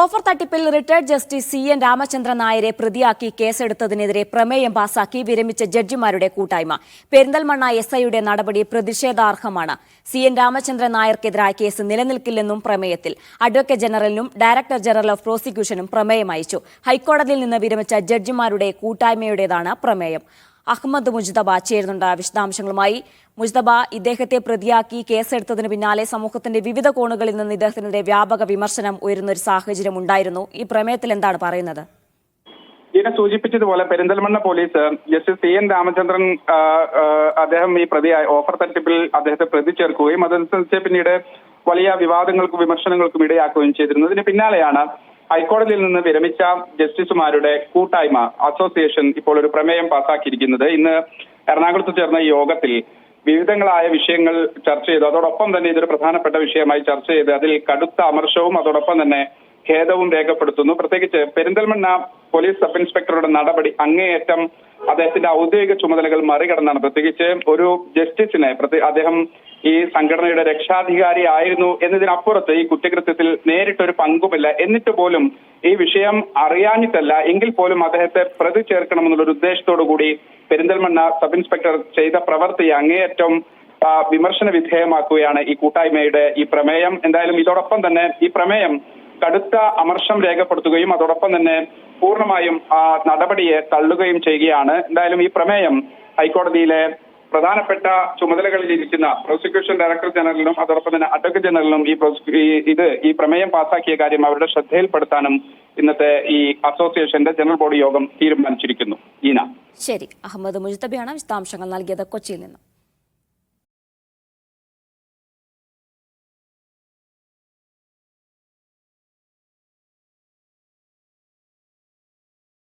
Offer തട്ടിപ്പിൽ retired justice C N Ramachandran നായരെ പ്രതിയാക്കി കേസെടുത്തതിനെതിരെ പ്രമേയം പാസാക്കി വിരമിച്ച ജഡ്ജിമാരുടെ കൂട്ടായ്മ. പെരിന്തൽമണ്ണ എസ് ഐയുടെ നടപടി പ്രതിഷേധാർഹമാണ്. സി എൻ രാമചന്ദ്രൻ നായർക്കെതിരായ കേസ് നിലനിൽക്കില്ലെന്നും പ്രമേയത്തിൽ. അഡ്വക്കേറ്റ് ജനറലിനും ഡയറക്ടർ ജനറൽ ഓഫ് പ്രോസിക്യൂഷനും പ്രമേയം അയച്ചു. ഹൈക്കോടതിയിൽ നിന്ന് വിരമിച്ച ജഡ്ജിമാരുടെ കൂട്ടായ്മയുടേതാണ് പ്രമേയം. അഹമ്മദ് മുജ്തബ ചേരുന്നുണ്ട് വിശദാംശങ്ങളുമായി. മുജ്തബ ഇദ്ദേഹത്തെ പ്രതിയാക്കി കേസെടുത്തതിന് പിന്നാലെ സമൂഹത്തിന്റെ വിവിധ കോണുകളിൽ നിന്ന് ഇദ്ദേഹത്തിനെതിരെ വ്യാപക വിമർശനം ഉയരുന്ന ഒരു സാഹചര്യം ഉണ്ടായിരുന്നു. ഈ പ്രമേയത്തിൽ എന്താണ് പറയുന്നത്? ഇതിനെ സൂചിപ്പിച്ചതുപോലെ Perinthalmanna police justice C N Ramachandran അദ്ദേഹം ഈ പ്രതി ഓഫർ തട്ടിപ്പിൽ അദ്ദേഹത്തെ പ്രതി ചേർക്കുകയും അതനുസരിച്ച് പിന്നീട് വലിയ വിവാദങ്ങൾക്കും വിമർശനങ്ങൾക്കും ഇടയാക്കുകയും ചെയ്തിരുന്നു. ഇതിന് പിന്നാലെയാണ് ഹൈക്കോടതിയിൽ നിന്ന് വിരമിച്ച ജസ്റ്റിസുമാരുടെ കൂട്ടായ്മ അസോസിയേഷൻ ഇപ്പോൾ ഒരു പ്രമേയം പാസാക്കിയിരിക്കുന്നത്. ഇന്ന് എറണാകുളത്ത് ചേർന്ന യോഗത്തിൽ വിവിധങ്ങളായ വിഷയങ്ങൾ ചർച്ച ചെയ്തു. അതോടൊപ്പം തന്നെ ഇതൊരു പ്രധാനപ്പെട്ട വിഷയമായി ചർച്ച ചെയ്ത് അതിൽ കടുത്ത അമർഷവും അതോടൊപ്പം തന്നെ ഖേദവും രേഖപ്പെടുത്തുന്നു. പ്രത്യേകിച്ച് പെരിന്തൽമണ്ണ പോലീസ് സബ് ഇൻസ്പെക്ടറുടെ നടപടി അങ്ങേയറ്റം അദ്ദേഹത്തിന്റെ ഔദ്യോഗിക ചുമതലകൾ മറികടന്നാണ്. പ്രത്യേകിച്ച് ഒരു ജസ്റ്റിസിനെ അദ്ദേഹം ഈ സംഘടനയുടെ രക്ഷാധികാരി ആയിരുന്നു എന്നതിനപ്പുറത്ത് ഈ കുറ്റകൃത്യത്തിൽ നേരിട്ടൊരു പങ്കുമില്ല. എന്നിട്ട് പോലും ഈ വിഷയം അറിയാഞ്ഞിട്ടല്ല. എങ്കിൽ പോലും അദ്ദേഹത്തെ പ്രതി ചേർക്കണമെന്നുള്ള ഒരു ഉദ്ദേശത്തോടു കൂടി പെരിന്തൽമണ്ണ സബ് ഇൻസ്പെക്ടർ ചെയ്ത പ്രവൃത്തി അങ്ങേയറ്റം വിമർശന വിധേയമാക്കുകയാണ് ഈ കൂട്ടായ്മയുടെ ഈ പ്രമേയം. എന്തായാലും ഇതോടൊപ്പം തന്നെ ഈ പ്രമേയം കടുത്ത അമർഷം രേഖപ്പെടുത്തുകയും അതോടൊപ്പം തന്നെ പൂർണമായും ആ നടപടിയെ തള്ളുകയും ചെയ്യുകയാണ്. എന്തായാലും ഈ പ്രമേയം ഹൈക്കോടതിയിലെ പ്രധാനപ്പെട്ട ചുമതലകളിൽ ഇരിക്കുന്ന പ്രോസിക്യൂഷൻ ഡയറക്ടർ ജനറലിനും അതോടൊപ്പം തന്നെ അഡ്വക്കേറ്റ് ജനറലിനും ഈ ഇത് ഈ പ്രമേയം പാസാക്കിയ കാര്യം അവരുടെ ശ്രദ്ധയിൽപ്പെടുത്താനും ഇന്നത്തെ ഈ അസോസിയേഷന്റെ ജനറൽ ബോഡി യോഗം തീരുമാനിച്ചിരിക്കുന്നു. ഈന. ശരി. അഹമ്മദ് മുജ്തബിയാണ് വിശദാംശങ്ങൾ നൽകിയത് കൊച്ചിയിൽ നിന്നും.